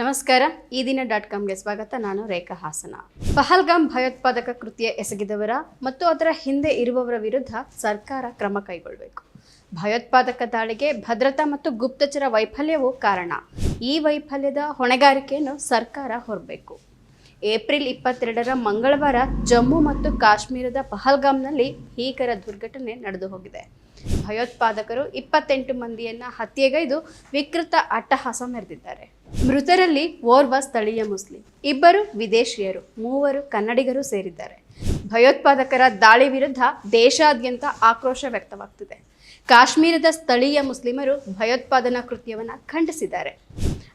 ನಮಸ್ಕಾರ. ಈ ದಿನ ಡಾಟ್ ಕಾಮ್ಗೆ ಸ್ವಾಗತ. ನಾನು ರೇಖಾ ಹಾಸನ. ಪಹಲ್ಗಾಮ್ ಭಯೋತ್ಪಾದಕ ಕೃತಿಯ ಎಸಗಿದವರ ಮತ್ತು ಅದರ ಹಿಂದೆ ಇರುವವರ ವಿರುದ್ಧ ಸರ್ಕಾರ ಕ್ರಮ ಕೈಗೊಳ್ಳಬೇಕು ಭಯೋತ್ಪಾದಕ ದಾಳಿಗೆ ಭದ್ರತಾ ಮತ್ತು ಗುಪ್ತಚರ ವೈಫಲ್ಯವು ಕಾರಣ. ಈ ವೈಫಲ್ಯದ ಹೊಣೆಗಾರಿಕೆಯನ್ನು ಸರ್ಕಾರ ಹೊರಬೇಕು. ಏಪ್ರಿಲ್ ಇಪ್ಪತ್ತೆರಡರ ಮಂಗಳವಾರ ಜಮ್ಮು ಮತ್ತು ಕಾಶ್ಮೀರದ ಪಹಲ್ಗಾಮ್ನಲ್ಲಿ ಭೀಕರ ದುರ್ಘಟನೆ ನಡೆದು ಹೋಗಿದೆ. ಭಯೋತ್ಪಾದಕರು ಇಪ್ಪತ್ತೆಂಟು ಮಂದಿಯನ್ನು ಹತ್ಯೆಗೈದು ವಿಕೃತ ಅಟ್ಟಹಾಸ ಮೆರೆದಿದ್ದಾರೆ. ಮೃತರಲ್ಲಿ ಓರ್ವ ಸ್ಥಳೀಯ ಮುಸ್ಲಿಂ, ಇಬ್ಬರು ವಿದೇಶಿಯರು, ಮೂವರು ಕನ್ನಡಿಗರು ಸೇರಿದ್ದಾರೆ. ಭಯೋತ್ಪಾದಕರ ದಾಳಿ ವಿರುದ್ಧ ದೇಶಾದ್ಯಂತ ಆಕ್ರೋಶ ವ್ಯಕ್ತವಾಗ್ತಿದೆ. ಕಾಶ್ಮೀರದ ಸ್ಥಳೀಯ ಮುಸ್ಲಿಮರು ಭಯೋತ್ಪಾದನಾ ಕೃತ್ಯವನ್ನು ಖಂಡಿಸಿದ್ದಾರೆ.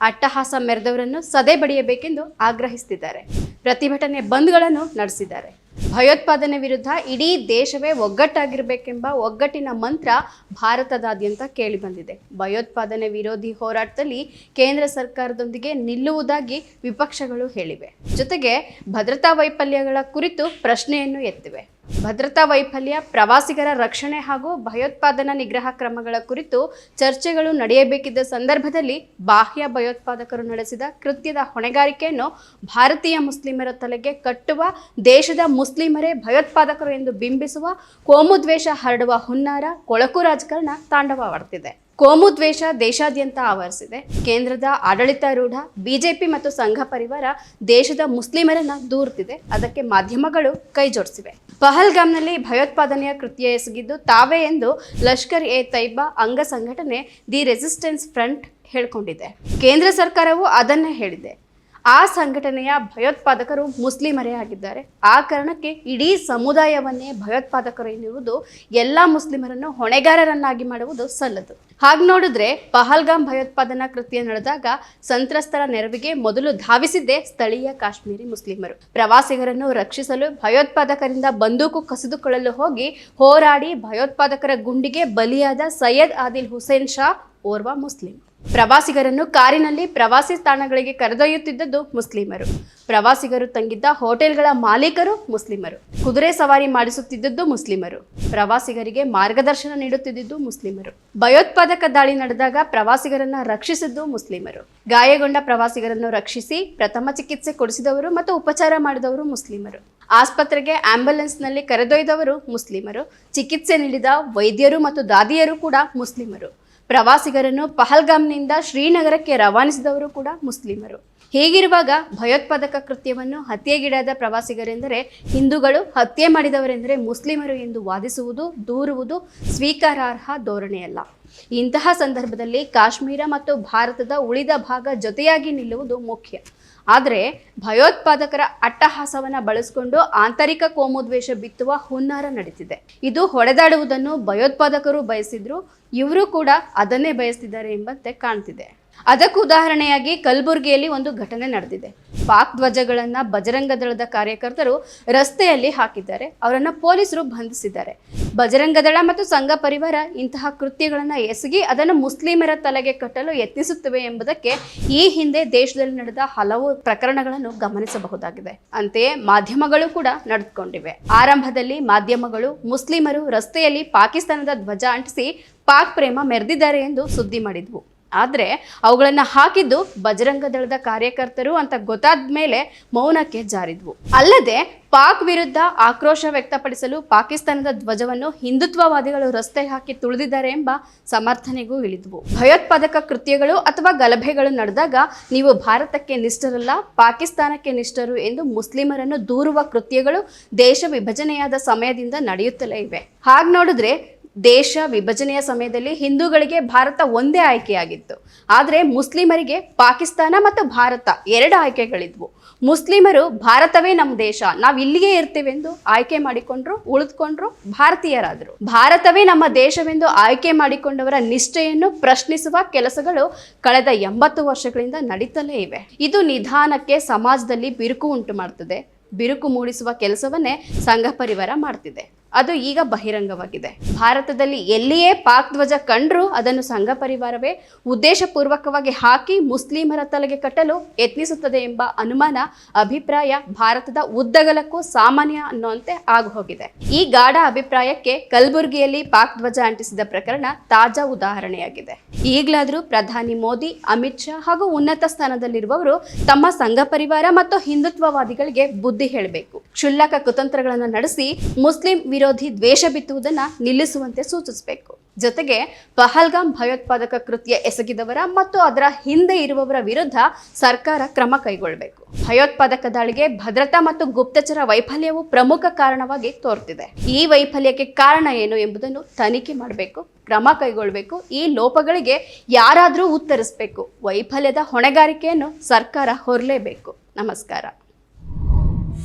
ಅಟ್ಟಹಾಸ ಮೆರೆದವರನ್ನು ಸದೆ ಬಡಿಯಬೇಕೆಂದು ಆಗ್ರಹಿಸುತ್ತಿದ್ದಾರೆ ಪ್ರತಿಭಟನೆ ಬಂದ್ಗಳನ್ನು ನಡೆಸಿದ್ದಾರೆ. ಭಯೋತ್ಪಾದನೆ ವಿರುದ್ಧ ಇಡೀ ದೇಶವೇ ಒಗ್ಗಟ್ಟಾಗಿರಬೇಕೆಂಬ ಒಗ್ಗಟ್ಟಿನ ಮಂತ್ರ ಭಾರತದಾದ್ಯಂತ ಕೇಳಿಬಂದಿದೆ ಭಯೋತ್ಪಾದನೆ ವಿರೋಧಿ ಹೋರಾಟದಲ್ಲಿ ಕೇಂದ್ರ ಸರ್ಕಾರದೊಂದಿಗೆ ನಿಲ್ಲುವುದಾಗಿ ವಿಪಕ್ಷಗಳು ಹೇಳಿವೆ. ಜೊತೆಗೆ ಭದ್ರತಾ ವೈಫಲ್ಯಗಳ ಕುರಿತು ಪ್ರಶ್ನೆಯನ್ನು ಎತ್ತಿವೆ. ಭದ್ರತಾ ವೈಫಲ್ಯ, ಪ್ರವಾಸಿಗರ ರಕ್ಷಣೆ ಹಾಗೂ ಭಯೋತ್ಪಾದನಾ ನಿಗ್ರಹ ಕ್ರಮಗಳ ಕುರಿತು ಚರ್ಚೆಗಳು ನಡೆಯಬೇಕಿದ್ದ ಸಂದರ್ಭದಲ್ಲಿ ಬಾಹ್ಯ ಭಯೋತ್ಪಾದಕರು ನಡೆಸಿದ ಕೃತ್ಯದ ಹೊಣೆಗಾರಿಕೆಯನ್ನು ಭಾರತೀಯ ಮುಸ್ಲಿಮರ ತಲೆಗೆ ಕಟ್ಟುವ, ದೇಶದ ಮುಸ್ಲಿಮರೇ ಭಯೋತ್ಪಾದಕರು ಎಂದು ಬಿಂಬಿಸುವ ಕೋಮುದ್ವೇಷ ಹರಡುವ ಹುನ್ನಾರ, ಕೊಳಕು ರಾಜಕಾರಣ ತಾಂಡವವಾಡ್ತಿದೆ ಕೋಮುದ್ವೇಷ ದೇಶಾದ್ಯಂತ ಆವರಿಸಿದೆ. ಕೇಂದ್ರದ ಆಡಳಿತಾರೂಢ, ಬಿಜೆಪಿ ಮತ್ತು ಸಂಘ ಪರಿವಾರ ದೇಶದ ಮುಸ್ಲಿಮರನ್ನ ದೂರ್ತಿದೆ. ಅದಕ್ಕೆ ಮಾಧ್ಯಮಗಳು ಕೈ ಜೋಡಿಸಿವೆ. ಪಹಲ್ಗಾಮ್ನಲ್ಲಿ ಭಯೋತ್ಪಾದನೆಯ ಕೃತ್ಯ ಎಸಗಿದ್ದು ತಾವೇ ಎಂದು ಲಷ್ಕರ್ ಎ ತೈಬಾ ಅಂಗ ಸಂಘಟನೆ ದಿ ರೆಸಿಸ್ಟೆನ್ಸ್ ಫ್ರಂಟ್ ಹೇಳ್ಕೊಂಡಿದೆ. ಕೇಂದ್ರ ಸರ್ಕಾರವು ಅದನ್ನೇ ಹೇಳಿದೆ. ಆ ಸಂಘಟನೆಯ ಭಯೋತ್ಪಾದಕರು ಮುಸ್ಲಿಮರೇ ಆಗಿದ್ದಾರೆ. ಆ ಕಾರಣಕ್ಕೆ ಇಡೀ ಸಮುದಾಯವನ್ನೇ ಭಯೋತ್ಪಾದಕರು ಎನ್ನುವುದು ಎಲ್ಲ ಮುಸ್ಲಿಮರನ್ನು ಹೊಣೆಗಾರರನ್ನಾಗಿ ಮಾಡುವುದು ಸಲ್ಲದು. ಹಾಗೆ ನೋಡಿದ್ರೆ ಪಹಲ್ಗಾಮ್ ಭಯೋತ್ಪಾದನಾ ಕೃತ್ಯ ನಡೆದಾಗ ಸಂತ್ರಸ್ತರ ನೆರವಿಗೆ ಮೊದಲು ಧಾವಿಸಿದ್ದೇ ಸ್ಥಳೀಯ ಕಾಶ್ಮೀರಿ ಮುಸ್ಲಿಮರು. ಪ್ರವಾಸಿಗರನ್ನು ರಕ್ಷಿಸಲು ಭಯೋತ್ಪಾದಕರಿಂದ ಬಂದೂಕು ಕಸಿದುಕೊಳ್ಳಲು ಹೋಗಿ ಹೋರಾಡಿ ಭಯೋತ್ಪಾದಕರ ಗುಂಡಿಗೆ ಬಲಿಯಾದ ಸೈಯದ್ ಆದಿಲ್ ಹುಸೇನ್ ಶಾ ಓರ್ವ ಮುಸ್ಲಿಂ. ಪ್ರವಾಸಿಗರನ್ನು ಕಾರಿನಲ್ಲಿ ಪ್ರವಾಸಿ ತಾಣಗಳಿಗೆ ಕರೆದೊಯ್ಯುತ್ತಿದ್ದದ್ದು ಮುಸ್ಲಿಮರು. ಪ್ರವಾಸಿಗರು ತಂಗಿದ್ದ ಹೋಟೆಲ್ಗಳ ಮಾಲೀಕರು ಮುಸ್ಲಿಮರು. ಕುದುರೆ ಸವಾರಿ ಮಾಡಿಸುತ್ತಿದ್ದದ್ದು ಮುಸ್ಲಿಮರು. ಪ್ರವಾಸಿಗರಿಗೆ ಮಾರ್ಗದರ್ಶನ ನೀಡುತ್ತಿದ್ದುದು ಮುಸ್ಲಿಮರು. ಭಯೋತ್ಪಾದಕ ದಾಳಿ ನಡೆದಾಗ ಪ್ರವಾಸಿಗರನ್ನ ರಕ್ಷಿಸಿದ್ದು ಮುಸ್ಲಿಮರು. ಗಾಯಗೊಂಡ ಪ್ರವಾಸಿಗರನ್ನು ರಕ್ಷಿಸಿ ಪ್ರಥಮ ಚಿಕಿತ್ಸೆ ಕೊಡಿಸಿದವರು ಮತ್ತು ಉಪಚಾರ ಮಾಡಿದವರು ಮುಸ್ಲಿಮರು. ಆಸ್ಪತ್ರೆಗೆ ಆಂಬ್ಯುಲೆನ್ಸ್ನಲ್ಲಿ ಕರೆದೊಯ್ದವರು ಮುಸ್ಲಿಮರು. ಚಿಕಿತ್ಸೆ ನೀಡಿದ ವೈದ್ಯರು ಮತ್ತು ದಾದಿಯರು ಕೂಡ ಮುಸ್ಲಿಮರು. ಪ್ರವಾಸಿಗರನ್ನು ಪಹಲ್ಗಾಮ್ನಿಂದ ಶ್ರೀನಗರಕ್ಕೆ ರವಾನಿಸಿದವರು ಕೂಡ ಮುಸ್ಲಿಮರು. ಹೀಗಿರುವಾಗ ಭಯೋತ್ಪಾದಕ ಕೃತ್ಯವನ್ನು ಹತ್ಯೆಗೀಡಾದ ಪ್ರವಾಸಿಗರೆಂದರೆ ಹಿಂದೂಗಳು, ಹತ್ಯೆ ಮಾಡಿದವರೆಂದರೆ ಮುಸ್ಲಿಮರು ಎಂದು ವಾದಿಸುವುದು, ದೂರುವುದು ಸ್ವೀಕಾರಾರ್ಹ ಧೋರಣೆಯಲ್ಲ. ಇಂತಹ ಸಂದರ್ಭದಲ್ಲಿ ಕಾಶ್ಮೀರ ಮತ್ತು ಭಾರತದ ಉಳಿದ ಭಾಗ ಜೊತೆಯಾಗಿ ನಿಲ್ಲುವುದು ಮುಖ್ಯ. ಆದರೆ ಭಯೋತ್ಪಾದಕರ ಅಟ್ಟಹಾಸವನ್ನು ಬಳಸಿಕೊಂಡು ಆಂತರಿಕ ಕೋಮುದ್ವೇಷ ಬಿತ್ತುವ ಹುನ್ನಾರ ನಡೀತಿದೆ. ಇದು ಹೊಡೆದಾಡುವುದನ್ನು ಭಯೋತ್ಪಾದಕರು ಬಯಸಿದ್ರು ಇವರು ಕೂಡ ಅದನ್ನೇ ಬಯಸ್ತಿದ್ದಾರೆ ಎಂಬಂತೆ ಕಾಣ್ತಿದೆ. ಅದಕ್ಕೆ ಉದಾಹರಣೆಯಾಗಿ ಕಲಬುರಗಿಯಲ್ಲಿ ಒಂದು ಘಟನೆ ನಡೆದಿದೆ. ಪಾಕ್ ಧ್ವಜಗಳನ್ನು ಬಜರಂಗ ದಳದ ಕಾರ್ಯಕರ್ತರು ರಸ್ತೆಯಲ್ಲಿ ಹಾಕಿದ್ದಾರೆ. ಅವರನ್ನು ಪೊಲೀಸರು ಬಂಧಿಸಿದ್ದಾರೆ. ಬಜರಂಗ ದಳ ಮತ್ತು ಸಂಘ ಪರಿವಾರ ಇಂತಹ ಕೃತ್ಯಗಳನ್ನು ಎಸಗಿ ಅದನ್ನು ಮುಸ್ಲಿಮರ ತಲೆಗೆ ಕಟ್ಟಲು ಯತ್ನಿಸುತ್ತವೆ ಎಂಬುದಕ್ಕೆ ಈ ಹಿಂದೆ ದೇಶದಲ್ಲಿ ನಡೆದ ಹಲವು ಪ್ರಕರಣಗಳನ್ನು ಗಮನಿಸಬಹುದಾಗಿದೆ. ಅಂತೆಯೇ ಮಾಧ್ಯಮಗಳು ಕೂಡ ನಡೆದುಕೊಂಡಿವೆ. ಆರಂಭದಲ್ಲಿ ಮಾಧ್ಯಮಗಳು ಮುಸ್ಲಿಮರು ರಸ್ತೆಯಲ್ಲಿ ಪಾಕಿಸ್ತಾನದ ಧ್ವಜ ಅಂಟಿಸಿ ಪಾಕ್ ಪ್ರೇಮ ಮೆರೆದಿದ್ದಾರೆ ಎಂದು ಸುದ್ದಿ ಮಾಡಿದ್ವು. ಆದರೆ ಅವುಗಳನ್ನು ಹಾಕಿದ್ದು ಬಜರಂಗ ದಳದ ಕಾರ್ಯಕರ್ತರು ಅಂತ ಗೊತ್ತಾದ ಮೇಲೆ ಮೌನಕ್ಕೆ ಜಾರಿದ್ವು. ಅಲ್ಲದೆ ಪಾಕ್ ವಿರುದ್ಧ ಆಕ್ರೋಶ ವ್ಯಕ್ತಪಡಿಸಲು ಪಾಕಿಸ್ತಾನದ ಧ್ವಜವನ್ನು ಹಿಂದುತ್ವವಾದಿಗಳು ರಸ್ತೆ ಹಾಕಿ ತುಳಿದಿದ್ದಾರೆ ಎಂಬ ಸಮರ್ಥನೆಗೂ ಇಳಿದ್ವು. ಭಯೋತ್ಪಾದಕ ಕೃತ್ಯಗಳು ಅಥವಾ ಗಲಭೆಗಳು ನಡೆದಾಗ ನೀವು ಭಾರತಕ್ಕೆ ನಿಷ್ಠರಲ್ಲ, ಪಾಕಿಸ್ತಾನಕ್ಕೆ ನಿಷ್ಠರು ಎಂದು ಮುಸ್ಲಿಮರನ್ನು ದೂರುವ ಕೃತ್ಯಗಳು ದೇಶ ವಿಭಜನೆಯಾದ ಸಮಯದಿಂದ ನಡೆಯುತ್ತಲೇ ಇವೆ. ಹಾಗೆ ನೋಡಿದ್ರೆ ದೇಶ ವಿಭಜನೆಯ ಸಮಯದಲ್ಲಿ ಹಿಂದೂಗಳಿಗೆ ಭಾರತ ಒಂದೇ ಆಯ್ಕೆಯಾಗಿತ್ತು. ಆದರೆ ಮುಸ್ಲಿಮರಿಗೆ ಪಾಕಿಸ್ತಾನ ಮತ್ತು ಭಾರತ ಎರಡು ಆಯ್ಕೆಗಳಿದ್ವು. ಮುಸ್ಲಿಮರು ಭಾರತವೇ ನಮ್ಮ ದೇಶ, ನಾವು ಇಲ್ಲಿಯೇ ಇರ್ತೇವೆಂದು ಆಯ್ಕೆ ಮಾಡಿಕೊಂಡ್ರು, ಉಳಿದುಕೊಂಡ್ರು ಭಾರತೀಯರಾದರು. ಭಾರತವೇ ನಮ್ಮ ದೇಶವೆಂದು ಆಯ್ಕೆ ಮಾಡಿಕೊಂಡವರ ನಿಷ್ಠೆಯನ್ನು ಪ್ರಶ್ನಿಸುವ ಕೆಲಸಗಳು ಕಳೆದ ಎಂಬತ್ತು ವರ್ಷಗಳಿಂದ ನಡೀತಲೇ ಇವೆ. ಇದು ನಿಧಾನಕ್ಕೆ ಸಮಾಜದಲ್ಲಿ ಬಿರುಕು ಉಂಟು ಮಾಡ್ತದೆ ಬಿರುಕು ಮೂಡಿಸುವ ಕೆಲಸವನ್ನೇ ಸಂಘ ಪರಿವಾರ ಮಾಡ್ತಿದೆ. ಅದು ಈಗ ಬಹಿರಂಗವಾಗಿದೆ. ಭಾರತದಲ್ಲಿ ಎಲ್ಲಿಯೇ ಪಾಕ್ ಧ್ವಜ ಕಂಡ್ರೂ ಅದನ್ನು ಸಂಘ ಪರಿವಾರವೇ ಉದ್ದೇಶಪೂರ್ವಕವಾಗಿ ಹಾಕಿ ಮುಸ್ಲಿಮರ ತಲೆಗೆ ಕಟ್ಟಲು ಯತ್ನಿಸುತ್ತದೆ ಎಂಬ ಅನುಮಾನ, ಅಭಿಪ್ರಾಯ ಭಾರತದ ಉದ್ದಗಲಕ್ಕೂ ಸಾಮಾನ್ಯ ಅನ್ನುವಂತೆ ಆಗುಹೋಗಿದೆ. ಈ ಗಾಢ ಅಭಿಪ್ರಾಯಕ್ಕೆ ಕಲಬುರಗಿಯಲ್ಲಿ ಪಾಕ್ ಧ್ವಜ ಅಂಟಿಸಿದ ಪ್ರಕರಣ ತಾಜಾ ಉದಾಹರಣೆಯಾಗಿದೆ. ಈಗಲಾದರೂ ಪ್ರಧಾನಿ ಮೋದಿ, ಅಮಿತ್ ಶಾ ಹಾಗೂ ಉನ್ನತ ಸ್ಥಾನದಲ್ಲಿರುವವರು ತಮ್ಮ ಸಂಘ ಪರಿವಾರ ಮತ್ತು ಹಿಂದುತ್ವವಾದಿಗಳಿಗೆ ಬುದ್ಧಿ ಹೇಳಬೇಕು. ಕ್ಷುಲ್ಲಕ ಕುತಂತ್ರಗಳನ್ನು ನಡೆಸಿ ಮುಸ್ಲಿಂ ವಿರೋಧಿ ದ್ವೇಷ ಬಿತ್ತುವುದನ್ನು ನಿಲ್ಲಿಸುವಂತೆ ಸೂಚಿಸಬೇಕು. ಜೊತೆಗೆ ಪಹಲ್ಗಾಮ್ ಭಯೋತ್ಪಾದಕ ಕೃತ್ಯ ಎಸಗಿದವರ ಮತ್ತು ಅದರ ಹಿಂದೆ ಇರುವವರ ವಿರುದ್ಧ ಸರ್ಕಾರ ಕ್ರಮ ಕೈಗೊಳ್ಳಬೇಕು. ಭಯೋತ್ಪಾದಕ ದಾಳಿಗೆ ಭದ್ರತಾ ಮತ್ತು ಗುಪ್ತಚರ ವೈಫಲ್ಯವು ಪ್ರಮುಖ ಕಾರಣವಾಗಿ ತೋರ್ತಿದೆ ಈ ವೈಫಲ್ಯಕ್ಕೆ ಕಾರಣ ಏನು ಎಂಬುದನ್ನು ತನಿಖೆ ಮಾಡಬೇಕು, ಕ್ರಮ ಕೈಗೊಳ್ಳಬೇಕು, ಈ ಲೋಪಗಳಿಗೆ ಯಾರಾದರೂ ಉತ್ತರಿಸಬೇಕು. ವೈಫಲ್ಯದ ಹೊಣೆಗಾರಿಕೆಯನ್ನು ಸರ್ಕಾರ ಹೊರಲೇಬೇಕು. ನಮಸ್ಕಾರ.